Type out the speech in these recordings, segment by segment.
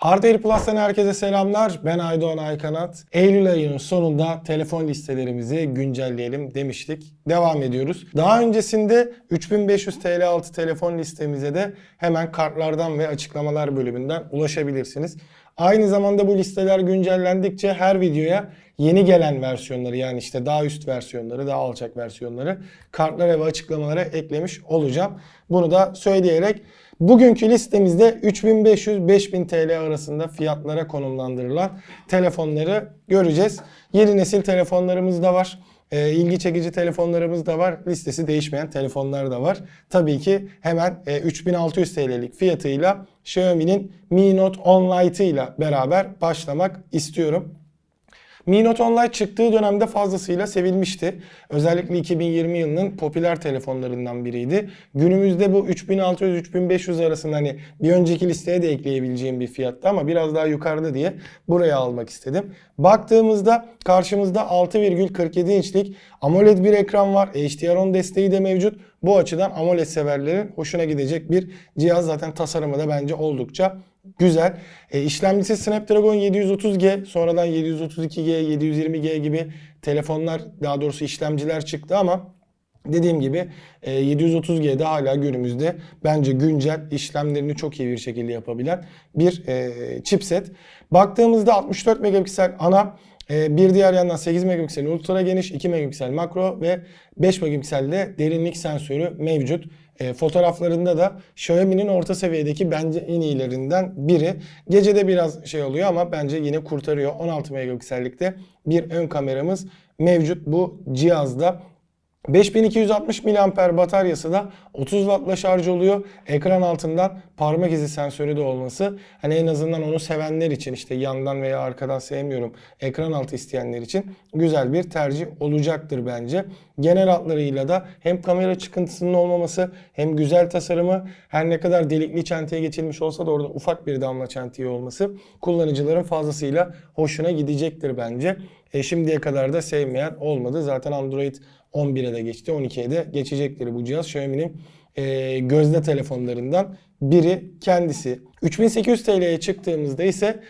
Hardware Plus'tan herkese selamlar. Ben Aydoğan Aykanat. Eylül ayının sonunda telefon listelerimizi güncelleyelim demiştik. Devam ediyoruz. Daha öncesinde 3500 TL altı telefon listemize de hemen kartlardan ve açıklamalar bölümünden ulaşabilirsiniz. Aynı zamanda bu listeler güncellendikçe her videoya yeni gelen versiyonları yani işte daha üst versiyonları, daha alçak versiyonları kartlara ve açıklamalara eklemiş olacağım. Bunu da söyleyerek Bugünkü listemizde 3500-5000 TL arasında fiyatlara konumlandırılan telefonları göreceğiz. Yeni nesil telefonlarımız da var. E, ilgi çekici telefonlarımız da var. Listesi değişmeyen telefonlar da var. Tabii ki hemen e, 3600 TL'lik fiyatıyla Xiaomi'nin Mi Note 10 Lite ile beraber başlamak istiyorum. Mi Note 10 Lite çıktığı dönemde fazlasıyla sevilmişti. Özellikle 2020 yılının popüler telefonlarından biriydi. Günümüzde bu 3600-3500 arasında hani bir önceki listeye de ekleyebileceğim bir fiyattı ama biraz daha yukarıda diye buraya almak istedim. Baktığımızda karşımızda 6,47 inçlik AMOLED bir ekran var. HDR10 desteği de mevcut. Bu açıdan AMOLED severlerin hoşuna gidecek bir cihaz. Zaten tasarımı da bence oldukça Güzel. E, işlemcisi Snapdragon 730G, sonradan 732G, 720G gibi telefonlar, daha doğrusu işlemciler çıktı ama dediğim gibi e, 730G'de hala günümüzde bence güncel işlemlerini çok iyi bir şekilde yapabilen bir e, chipset. Baktığımızda 64 megapiksel ana, e, bir diğer yandan 8 megapiksel ultra geniş, 2 megapiksel makro ve 5 megapiksel de derinlik sensörü mevcut. E, fotoğraflarında da Xiaomi'nin orta seviyedeki bence en iyilerinden biri. Gecede biraz şey oluyor ama bence yine kurtarıyor. 16 megapiksellikte bir ön kameramız mevcut bu cihazda. 5260 mAh bataryası da 30 Watt'la şarj oluyor. Ekran altından parmak izi sensörü de olması hani en azından onu sevenler için işte yandan veya arkadan sevmiyorum ekran altı isteyenler için güzel bir tercih olacaktır bence. Genel hatlarıyla da hem kamera çıkıntısının olmaması hem güzel tasarımı her ne kadar delikli çenteye geçilmiş olsa da orada ufak bir damla çentiği olması kullanıcıların fazlasıyla hoşuna gidecektir bence. E, şimdiye kadar da sevmeyen olmadı. Zaten Android 11'e de geçti. 12'ye de geçecektir bu cihaz. Xiaomi'nin e, gözde telefonlarından biri kendisi. 3800 TL'ye çıktığımızda ise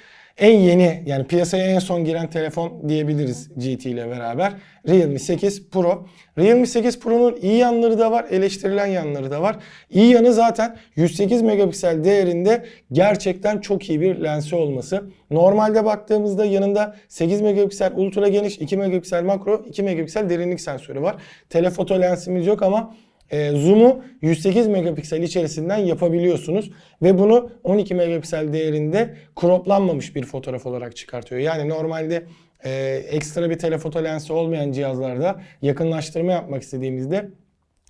en yeni yani piyasaya en son giren telefon diyebiliriz GT ile beraber. Realme 8 Pro. Realme 8 Pro'nun iyi yanları da var, eleştirilen yanları da var. İyi yanı zaten 108 megapiksel değerinde gerçekten çok iyi bir lensi olması. Normalde baktığımızda yanında 8 megapiksel ultra geniş, 2 megapiksel makro, 2 megapiksel derinlik sensörü var. Telefoto lensimiz yok ama e, zoom'u 108 megapiksel içerisinden yapabiliyorsunuz ve bunu 12 megapiksel değerinde croplanmamış bir fotoğraf olarak çıkartıyor. Yani normalde e, ekstra bir telefoto lensi olmayan cihazlarda yakınlaştırma yapmak istediğimizde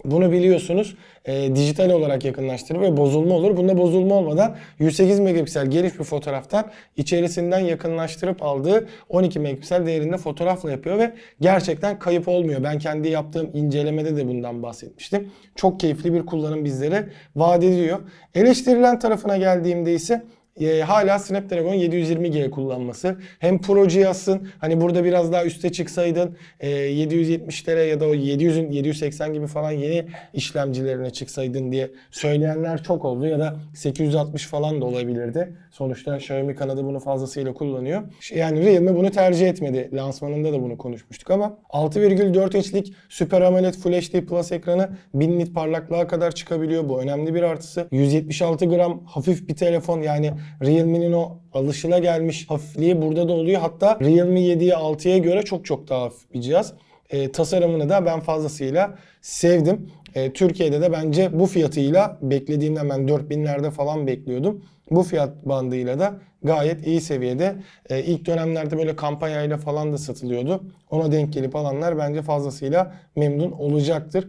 bunu biliyorsunuz e, dijital olarak yakınlaştırır ve bozulma olur. Bunda bozulma olmadan 108 megapiksel geniş bir fotoğraftan içerisinden yakınlaştırıp aldığı 12 megapiksel değerinde fotoğrafla yapıyor ve gerçekten kayıp olmuyor. Ben kendi yaptığım incelemede de bundan bahsetmiştim. Çok keyifli bir kullanım bizlere vaat ediyor. Eleştirilen tarafına geldiğimde ise e, hala Snapdragon 720G kullanması. Hem Pro cihazsın hani burada biraz daha üste çıksaydın e, 770'lere ya da o 700'ün 780 gibi falan yeni işlemcilerine çıksaydın diye söyleyenler çok oldu ya da 860 falan da olabilirdi. Sonuçta Xiaomi kanadı bunu fazlasıyla kullanıyor. Yani Realme bunu tercih etmedi. Lansmanında da bunu konuşmuştuk ama 6,4 inçlik Super AMOLED Full HD Plus ekranı 1000 nit parlaklığa kadar çıkabiliyor. Bu önemli bir artısı. 176 gram hafif bir telefon yani Realme'nin o alışıla gelmiş hafifliği burada da oluyor. Hatta Realme 7'ye 6'ya göre çok çok daha hafif bir cihaz. E, tasarımını da ben fazlasıyla sevdim. E, Türkiye'de de bence bu fiyatıyla beklediğimden ben 4000'lerde falan bekliyordum. Bu fiyat bandıyla da gayet iyi seviyede. E, ilk dönemlerde böyle kampanyayla falan da satılıyordu. Ona denk gelip alanlar bence fazlasıyla memnun olacaktır.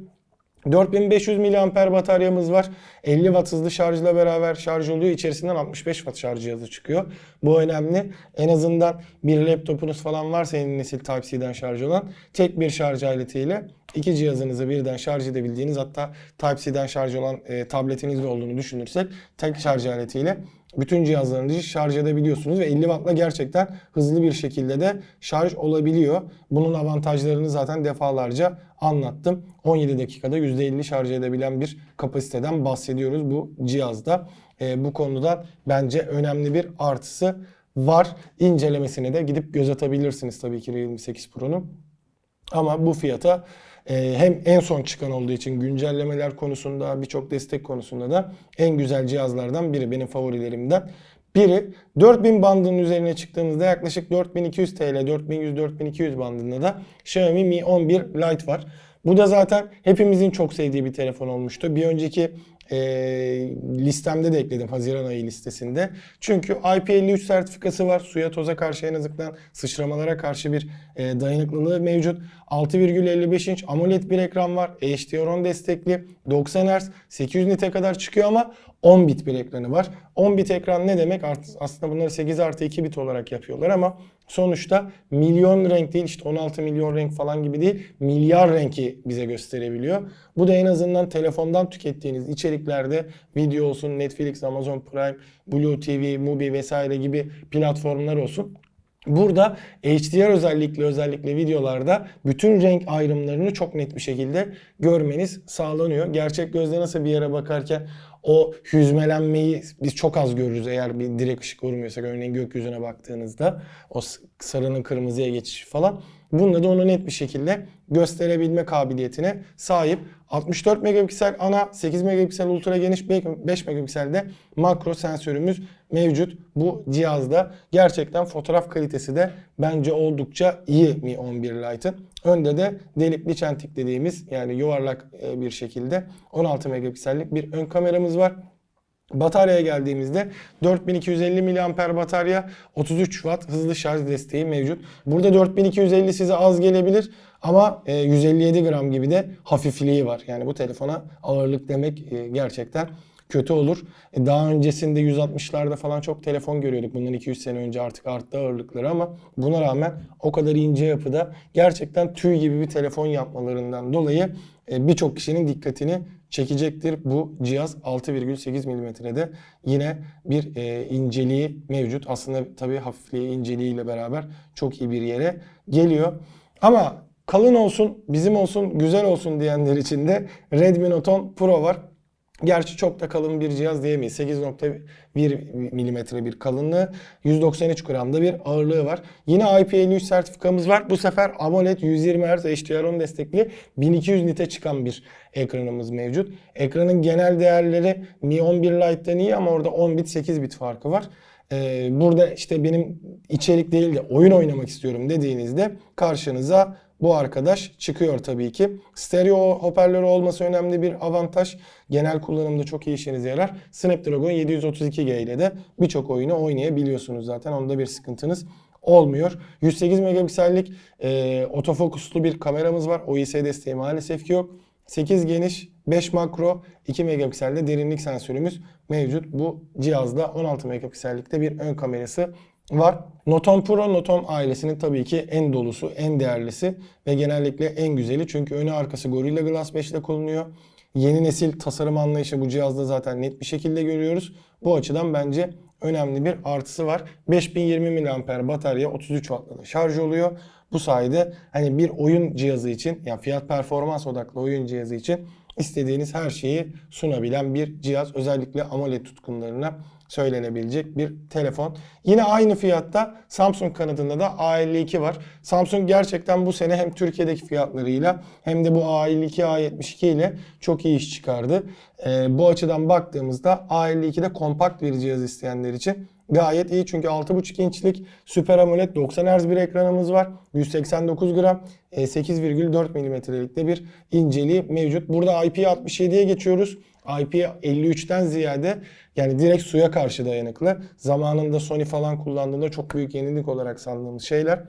4500 mAh bataryamız var. 50 watt hızlı şarjla beraber şarj oluyor. İçerisinden 65 watt şarj cihazı çıkıyor. Bu önemli. En azından bir laptopunuz falan varsa yeni nesil Type-C'den şarj olan tek bir şarj aletiyle iki cihazınızı birden şarj edebildiğiniz hatta Type-C'den şarj olan e, tabletinizde olduğunu düşünürsek tek şarj aletiyle bütün cihazlarınızı şarj edebiliyorsunuz ve 50 Watt'la gerçekten hızlı bir şekilde de şarj olabiliyor. Bunun avantajlarını zaten defalarca anlattım. 17 dakikada %50 şarj edebilen bir kapasiteden bahsediyoruz bu cihazda. E, bu konuda bence önemli bir artısı var. İncelemesine de gidip göz atabilirsiniz tabii ki Realme 8 Pro'nun. Ama bu fiyata e, hem en son çıkan olduğu için güncellemeler konusunda birçok destek konusunda da en güzel cihazlardan biri benim favorilerimden biri. 4000 bandının üzerine çıktığımızda yaklaşık 4200 TL, 4100-4200 bandında da Xiaomi Mi 11 Lite var. Bu da zaten hepimizin çok sevdiği bir telefon olmuştu. Bir önceki e, listemde de ekledim Haziran ayı listesinde. Çünkü IP53 sertifikası var. Suya toza karşı en azından sıçramalara karşı bir e, dayanıklılığı mevcut. 6,55 inç AMOLED bir ekran var. HDR10 destekli. 90 Hz 800 nite kadar çıkıyor ama 10 bit bir ekranı var. 10 bit ekran ne demek? Aslında bunları 8 artı 2 bit olarak yapıyorlar ama sonuçta milyon renk değil işte 16 milyon renk falan gibi değil milyar renki bize gösterebiliyor. Bu da en azından telefondan tükettiğiniz içeriklerde video olsun Netflix, Amazon Prime, Blue TV, Mubi vesaire gibi platformlar olsun. Burada HDR özellikle özellikle videolarda bütün renk ayrımlarını çok net bir şekilde görmeniz sağlanıyor. Gerçek gözle nasıl bir yere bakarken o hüzmelenmeyi biz çok az görürüz eğer bir direkt ışık vurmuyorsak örneğin gökyüzüne baktığınızda o sarının kırmızıya geçişi falan. Bunda da onu net bir şekilde gösterebilme kabiliyetine sahip. 64 megapiksel ana, 8 megapiksel ultra geniş, 5 megapikselde makro sensörümüz mevcut bu cihazda. Gerçekten fotoğraf kalitesi de bence oldukça iyi Mi 11 Lite'ın. Önde de delikli çentik dediğimiz yani yuvarlak e, bir şekilde 16 megapiksellik bir ön kameramız var. Bataryaya geldiğimizde 4250 mAh batarya 33 Watt hızlı şarj desteği mevcut. Burada 4250 size az gelebilir ama 157 e, gram gibi de hafifliği var. Yani bu telefona ağırlık demek e, gerçekten kötü olur. E, daha öncesinde 160'larda falan çok telefon görüyorduk. Bundan 200 sene önce artık arttı ağırlıkları ama buna rağmen o kadar ince yapıda gerçekten tüy gibi bir telefon yapmalarından dolayı birçok kişinin dikkatini çekecektir. Bu cihaz 6,8 milimetrede yine bir e, inceliği mevcut. Aslında tabii hafifliği inceliğiyle beraber çok iyi bir yere geliyor. Ama kalın olsun, bizim olsun, güzel olsun diyenler için de Redmi Note 10 Pro var. Gerçi çok da kalın bir cihaz diyemeyiz. 8.1 milimetre bir kalınlığı, 193 gramda bir ağırlığı var. Yine IP53 sertifikamız var. Bu sefer AMOLED 120 Hz HDR10 destekli 1200 nite çıkan bir ekranımız mevcut. Ekranın genel değerleri Mi 11 Lite'den iyi ama orada 10 bit 8 bit farkı var. Ee, burada işte benim içerik değil de oyun oynamak istiyorum dediğinizde karşınıza bu arkadaş çıkıyor tabii ki. Stereo hoparlörü olması önemli bir avantaj. Genel kullanımda çok iyi işinize yarar. Snapdragon 732G ile de birçok oyunu oynayabiliyorsunuz zaten. Onda bir sıkıntınız olmuyor. 108 megapiksellik e, otofokuslu bir kameramız var. OIS desteği maalesef ki yok. 8 geniş, 5 makro, 2 megapikselde derinlik sensörümüz mevcut. Bu cihazda 16 megapiksellikte bir ön kamerası var. Noton Pro, Noton ailesinin tabii ki en dolusu, en değerlisi ve genellikle en güzeli. Çünkü önü arkası Gorilla Glass 5 ile kullanıyor. Yeni nesil tasarım anlayışı bu cihazda zaten net bir şekilde görüyoruz. Bu açıdan bence önemli bir artısı var. 5020 mAh batarya 33 Watt'la şarj oluyor. Bu sayede hani bir oyun cihazı için yani fiyat performans odaklı oyun cihazı için istediğiniz her şeyi sunabilen bir cihaz. Özellikle AMOLED tutkunlarına söylenebilecek bir telefon. Yine aynı fiyatta Samsung kanadında da A52 var. Samsung gerçekten bu sene hem Türkiye'deki fiyatlarıyla hem de bu A52, A72 ile çok iyi iş çıkardı. Ee, bu açıdan baktığımızda A52'de kompakt bir cihaz isteyenler için gayet iyi. Çünkü 6.5 inçlik Super AMOLED 90 Hz bir ekranımız var. 189 gram 8,4 e, milimetrelikte bir inceliği mevcut. Burada IP67'ye geçiyoruz. IP53'ten ziyade yani direkt suya karşı dayanıklı. Zamanında Sony falan kullandığında çok büyük yenilik olarak sandığımız şeyler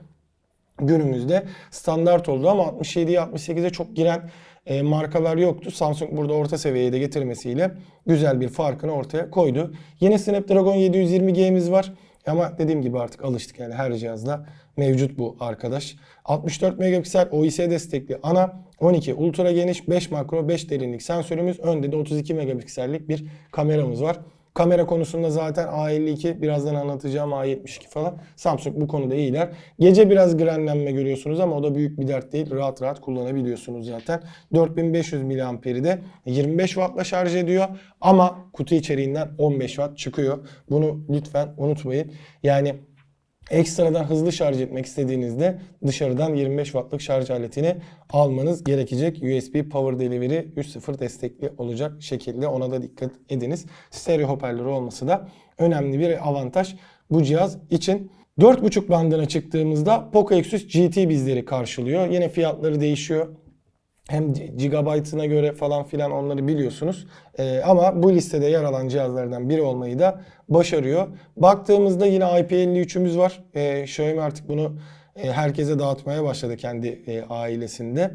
günümüzde standart oldu ama 67'ye 68'e çok giren e, markalar yoktu. Samsung burada orta seviyeye de getirmesiyle güzel bir farkını ortaya koydu. Yine Snapdragon 720G'miz var. Ama dediğim gibi artık alıştık yani her cihazda mevcut bu arkadaş. 64 megapiksel OIS destekli ana 12 ultra geniş 5 makro 5 derinlik sensörümüz önde de 32 megapiksellik bir kameramız var. Kamera konusunda zaten A52 birazdan anlatacağım A72 falan. Samsung bu konuda iyiler. Gece biraz grenlenme görüyorsunuz ama o da büyük bir dert değil. Rahat rahat kullanabiliyorsunuz zaten. 4500 miliamperi de 25 wattla şarj ediyor ama kutu içeriğinden 15 watt çıkıyor. Bunu lütfen unutmayın. Yani ekstradan hızlı şarj etmek istediğinizde dışarıdan 25 wattlık şarj aletini almanız gerekecek. USB Power Delivery 3.0 destekli olacak şekilde ona da dikkat ediniz. Stereo hoparlörü olması da önemli bir avantaj bu cihaz için. 4.5 bandına çıktığımızda Poco Exynos GT bizleri karşılıyor. Yine fiyatları değişiyor hem gigabaytına göre falan filan onları biliyorsunuz. Ee, ama bu listede yer alan cihazlardan biri olmayı da başarıyor. Baktığımızda yine IP53'ümüz var. Ee, Xiaomi artık bunu e, herkese dağıtmaya başladı kendi e, ailesinde.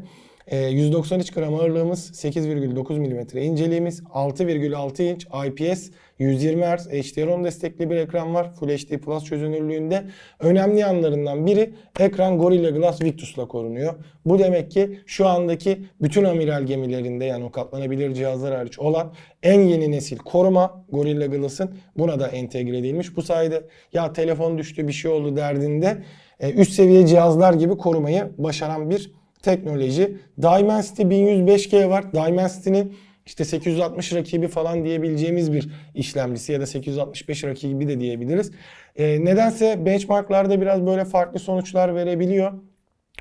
E, 193 gram ağırlığımız, 8,9 mm inceliğimiz, 6,6 inç IPS, 120 Hz HDR10 destekli bir ekran var. Full HD Plus çözünürlüğünde. Önemli yanlarından biri ekran Gorilla Glass Victus'la korunuyor. Bu demek ki şu andaki bütün amiral gemilerinde yani o katlanabilir cihazlar hariç olan en yeni nesil koruma Gorilla Glass'ın buna da entegre edilmiş. Bu sayede ya telefon düştü bir şey oldu derdinde e, üst seviye cihazlar gibi korumayı başaran bir teknoloji. Dimensity 1105G var. Dimensity'nin işte 860 rakibi falan diyebileceğimiz bir işlemcisi ya da 865 rakibi de diyebiliriz. E, nedense benchmarklarda biraz böyle farklı sonuçlar verebiliyor.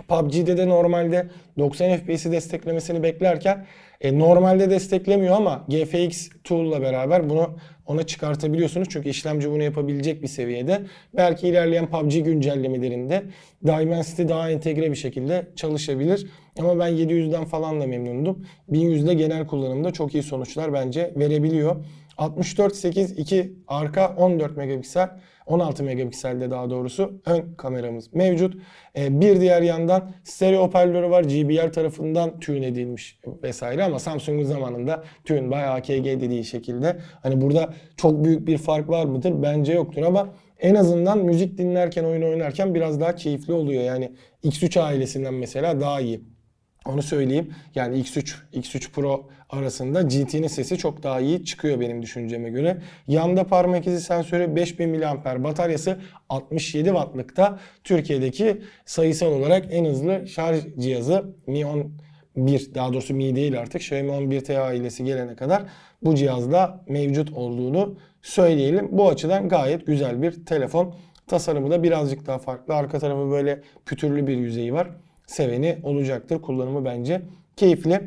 PUBG'de de normalde 90 FPS'i desteklemesini beklerken e, normalde desteklemiyor ama GFX Tool'la beraber bunu ona çıkartabiliyorsunuz. Çünkü işlemci bunu yapabilecek bir seviyede. Belki ilerleyen PUBG güncellemelerinde Dimensity daha entegre bir şekilde çalışabilir. Ama ben 700'den falan da memnundum. 1100'de genel kullanımda çok iyi sonuçlar bence verebiliyor. 64 8 2 arka 14 megapiksel 16 megapikselde daha doğrusu ön kameramız mevcut. Ee, bir diğer yandan stereo hoparlörü var. JBL tarafından tune edilmiş vesaire ama Samsung'un zamanında tune by AKG dediği şekilde. Hani burada çok büyük bir fark var mıdır? Bence yoktur ama en azından müzik dinlerken, oyun oynarken biraz daha keyifli oluyor. Yani X3 ailesinden mesela daha iyi. Onu söyleyeyim. Yani X3, X3 Pro arasında GT'nin sesi çok daha iyi çıkıyor benim düşünceme göre. Yanda parmak izi sensörü 5000 mAh bataryası 67 wattlıkta Türkiye'deki sayısal olarak en hızlı şarj cihazı Mi 11 daha doğrusu Mi değil artık Xiaomi 11T ailesi gelene kadar bu cihazda mevcut olduğunu söyleyelim. Bu açıdan gayet güzel bir telefon. Tasarımı da birazcık daha farklı. Arka tarafı böyle pütürlü bir yüzeyi var seveni olacaktır. Kullanımı bence keyifli.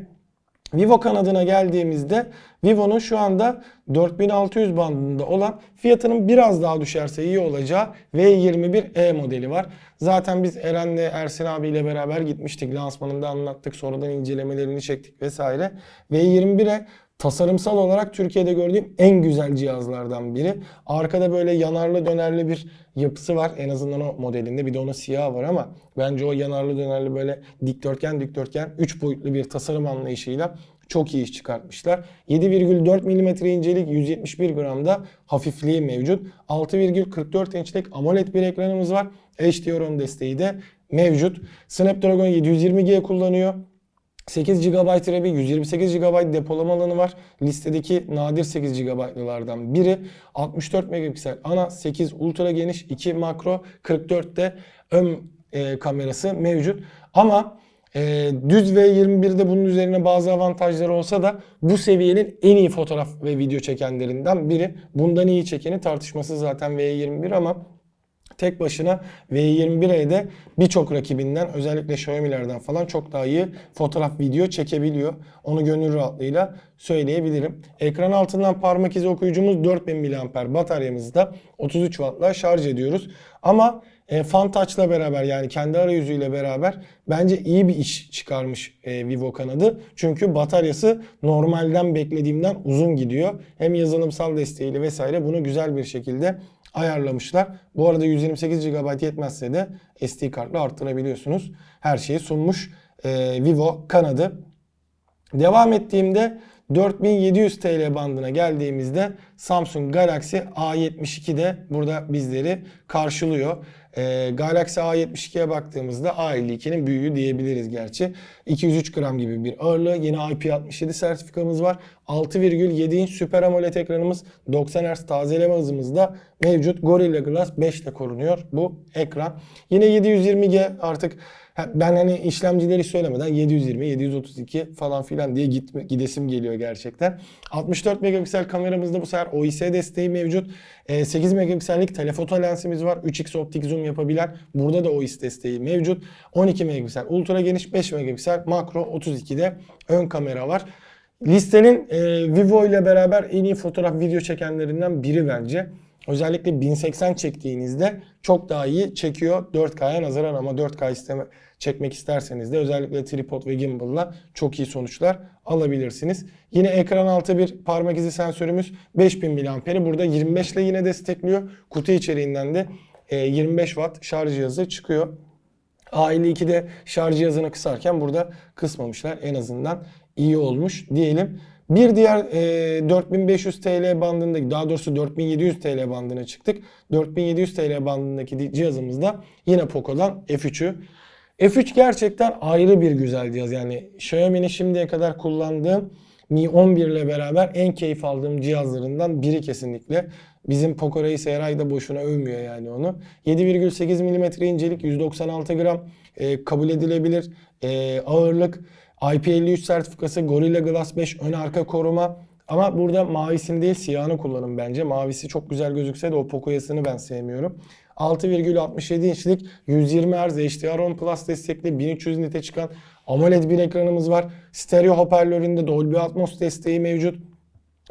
Vivo kanadına geldiğimizde Vivo'nun şu anda 4600 bandında olan fiyatının biraz daha düşerse iyi olacağı V21e modeli var. Zaten biz Eren'le Ersin abiyle beraber gitmiştik. Lansmanında anlattık. Sonradan incelemelerini çektik vesaire. V21'e tasarımsal olarak Türkiye'de gördüğüm en güzel cihazlardan biri. Arkada böyle yanarlı dönerli bir yapısı var. En azından o modelinde. Bir de onun siyahı var ama bence o yanarlı dönerli böyle dikdörtgen dikdörtgen 3 boyutlu bir tasarım anlayışıyla çok iyi iş çıkartmışlar. 7,4 mm incelik 171 gramda hafifliği mevcut. 6,44 inçlik AMOLED bir ekranımız var. HDR10 desteği de mevcut. Snapdragon 720G kullanıyor. 8 GB RAM, 128 GB depolama alanı var. Listedeki nadir 8 GB'lılardan biri. 64 megapiksel ana, 8 ultra geniş, 2 makro, 44 de ön e, kamerası mevcut. Ama e, düz V21'de bunun üzerine bazı avantajları olsa da bu seviyenin en iyi fotoğraf ve video çekenlerinden biri. Bundan iyi çekeni tartışması zaten V21 ama tek başına V21'e birçok rakibinden özellikle Xiaomi'lerden falan çok daha iyi fotoğraf video çekebiliyor. Onu gönül rahatlığıyla söyleyebilirim. Ekran altından parmak izi okuyucumuz 4000 mAh bataryamızda 33 Watt'la şarj ediyoruz. Ama e, Fan Touch'la beraber yani kendi arayüzüyle beraber bence iyi bir iş çıkarmış e, Vivo kanadı. Çünkü bataryası normalden beklediğimden uzun gidiyor. Hem yazılımsal desteğiyle vesaire bunu güzel bir şekilde ayarlamışlar. Bu arada 128 GB yetmezse de SD kartla arttırabiliyorsunuz. Her şeyi sunmuş e, Vivo kanadı. Devam ettiğimde 4700 TL bandına geldiğimizde Samsung Galaxy A72 de burada bizleri karşılıyor. Ee, Galaxy A72'ye baktığımızda A52'nin büyüğü diyebiliriz gerçi. 203 gram gibi bir ağırlığı. Yine IP67 sertifikamız var. 6,7 inç Super AMOLED ekranımız 90 Hz tazeleme hızımız da mevcut. Gorilla Glass 5 ile korunuyor bu ekran. Yine 720G artık Ben hani işlemcileri söylemeden 720, 732 falan filan diye gitme, gidesim geliyor gerçekten. 64 megapiksel kameramızda bu sefer OIS desteği mevcut. Ee, 8 megapiksellik telefoto lensimiz var. 3x optik zoom yapabilen. Burada da OIS desteği mevcut. 12 megapiksel ultra geniş, 5 megapiksel makro 32'de ön kamera var. Listenin e, Vivo ile beraber en iyi fotoğraf video çekenlerinden biri bence. Özellikle 1080 çektiğinizde çok daha iyi çekiyor 4K'ya nazaran ama 4K isteme, çekmek isterseniz de özellikle tripod ve gimbal'la çok iyi sonuçlar alabilirsiniz. Yine ekran altı bir parmak izi sensörümüz 5000 mAh'i burada 25 ile yine destekliyor. Kutu içeriğinden de e, 25 Watt şarj cihazı çıkıyor. A52'de şarj cihazını kısarken burada kısmamışlar. En azından iyi olmuş diyelim. Bir diğer e, 4500 TL bandındaki daha doğrusu 4700 TL bandına çıktık. 4700 TL bandındaki cihazımızda yine Poco'dan F3'ü. F3 gerçekten ayrı bir güzel cihaz. Yani Xiaomi'nin şimdiye kadar kullandığım Mi 11 ile beraber en keyif aldığım cihazlarından biri kesinlikle. Bizim Poco Reis Eray da boşuna övmüyor yani onu. 7,8 mm incelik, 196 gram e, kabul edilebilir e, ağırlık. IP53 sertifikası, Gorilla Glass 5 ön arka koruma. Ama burada mavisini değil siyahını kullanın bence. Mavisi çok güzel gözükse de o Poco yasını ben sevmiyorum. 6,67 inçlik 120 Hz HDR10 Plus destekli 1300 nite çıkan AMOLED bir ekranımız var. Stereo hoparlöründe Dolby Atmos desteği mevcut.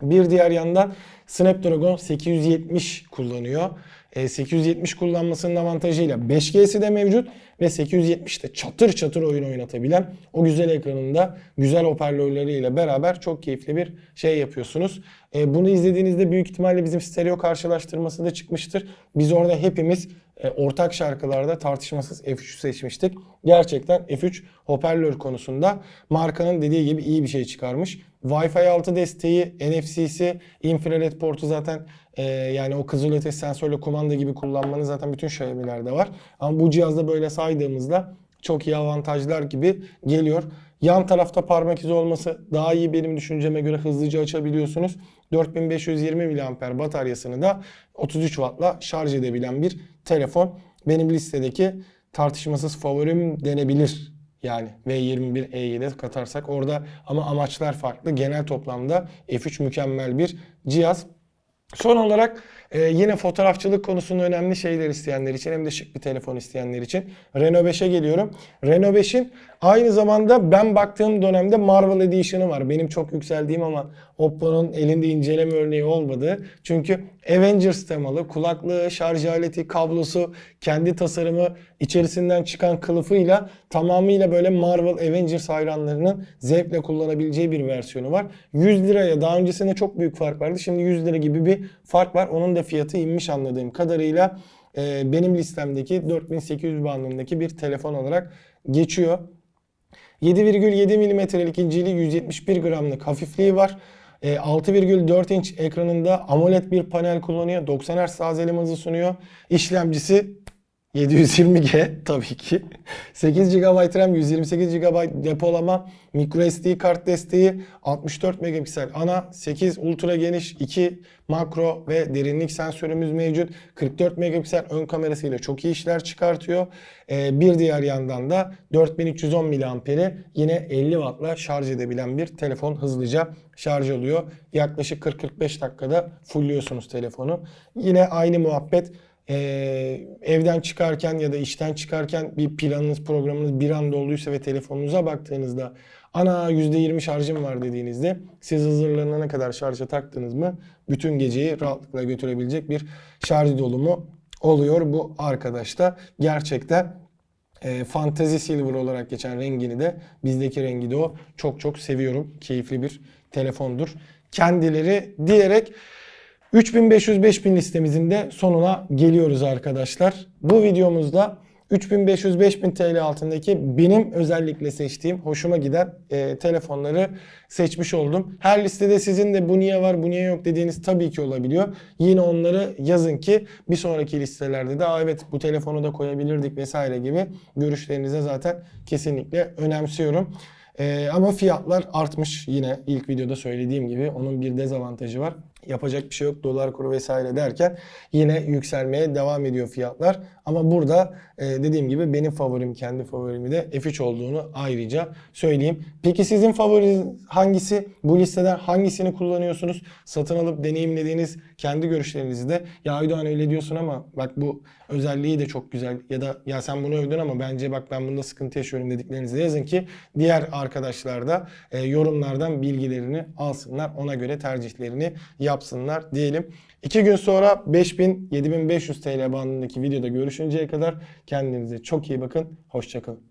Bir diğer yandan Snapdragon 870 kullanıyor. E, 870 kullanmasının avantajıyla 5G'si de mevcut ve 870'te çatır çatır oyun oynatabilen o güzel ekranında güzel hoparlörleriyle beraber çok keyifli bir şey yapıyorsunuz. E, bunu izlediğinizde büyük ihtimalle bizim stereo karşılaştırması da çıkmıştır. Biz orada hepimiz e, ortak şarkılarda tartışmasız F3'ü seçmiştik. Gerçekten F3 hoparlör konusunda markanın dediği gibi iyi bir şey çıkarmış. Wi-Fi 6 desteği, NFC'si, infrared portu zaten e, yani o kızılötesi sensörle kumanda gibi kullanmanız zaten bütün Xiaomi'lerde var. Ama bu cihazda böyle saydığımızda çok iyi avantajlar gibi geliyor. Yan tarafta parmak izi olması daha iyi benim düşünceme göre hızlıca açabiliyorsunuz. 4520 mAh bataryasını da 33 Watt'la şarj edebilen bir telefon. Benim listedeki tartışmasız favorim denebilir. Yani V21E'yi de katarsak orada ama amaçlar farklı. Genel toplamda F3 mükemmel bir cihaz. Son olarak e, yine fotoğrafçılık konusunda önemli şeyler isteyenler için hem de şık bir telefon isteyenler için Renault 5'e geliyorum. Renault 5'in aynı zamanda ben baktığım dönemde Marvel Edition'ı var. Benim çok yükseldiğim ama Oppo'nun elinde inceleme örneği olmadı. Çünkü Avengers temalı kulaklığı, şarj aleti, kablosu, kendi tasarımı, içerisinden çıkan kılıfıyla tamamıyla böyle Marvel Avengers hayranlarının zevkle kullanabileceği bir versiyonu var. 100 liraya daha öncesinde çok büyük fark vardı. Şimdi 100 lira gibi bir fark var. Onun da fiyatı inmiş anladığım kadarıyla. Ee, benim listemdeki 4800 bandındaki bir telefon olarak geçiyor. 7,7 mm'lik inceliği 171 gramlık hafifliği var. E, 6,4 inç ekranında AMOLED bir panel kullanıyor. 90 Hz tazeleme hızı sunuyor. İşlemcisi 720G tabii ki. 8 GB RAM, 128 GB depolama, microSD kart desteği, 64 megapiksel ana, 8 ultra geniş, 2 makro ve derinlik sensörümüz mevcut. 44 megapiksel ön kamerasıyla çok iyi işler çıkartıyor. Ee, bir diğer yandan da 4310 mAh'i yine 50 Watt'la şarj edebilen bir telefon hızlıca şarj oluyor. Yaklaşık 40-45 dakikada fullüyorsunuz telefonu. Yine aynı muhabbet ee, evden çıkarken ya da işten çıkarken bir planınız programınız bir anda olduysa ve telefonunuza baktığınızda ana %20 şarjım var dediğinizde siz hazırlanana kadar şarja taktınız mı bütün geceyi rahatlıkla götürebilecek bir şarj dolumu oluyor bu arkadaşta. Gerçekten e, Fantasy Silver olarak geçen rengini de bizdeki rengi de o. Çok çok seviyorum. Keyifli bir telefondur. Kendileri diyerek 3500-5000 listemizin de sonuna geliyoruz arkadaşlar. Bu videomuzda 3500-5000 TL altındaki benim özellikle seçtiğim hoşuma giden e, telefonları seçmiş oldum. Her listede sizin de bu niye var bu niye yok dediğiniz tabii ki olabiliyor. Yine onları yazın ki bir sonraki listelerde de evet bu telefonu da koyabilirdik vesaire gibi görüşlerinize zaten kesinlikle önemsiyorum. Ee, ama fiyatlar artmış yine ilk videoda söylediğim gibi. Onun bir dezavantajı var. Yapacak bir şey yok dolar kuru vesaire derken yine yükselmeye devam ediyor fiyatlar. Ama burada e, dediğim gibi benim favorim kendi favorimi de F3 olduğunu ayrıca söyleyeyim. Peki sizin favoriniz hangisi? Bu listeden hangisini kullanıyorsunuz? Satın alıp deneyimlediğiniz kendi görüşlerinizi de ya Aydoğan öyle diyorsun ama bak bu özelliği de çok güzel ya da ya sen bunu övdün ama bence bak ben bunda sıkıntı yaşıyorum dediklerinizi de yazın ki diğer arkadaşlar da e, yorumlardan bilgilerini alsınlar. Ona göre tercihlerini yapsınlar diyelim. İki gün sonra 5000-7500 TL bandındaki videoda görüşünceye kadar kendinize çok iyi bakın. Hoşçakalın.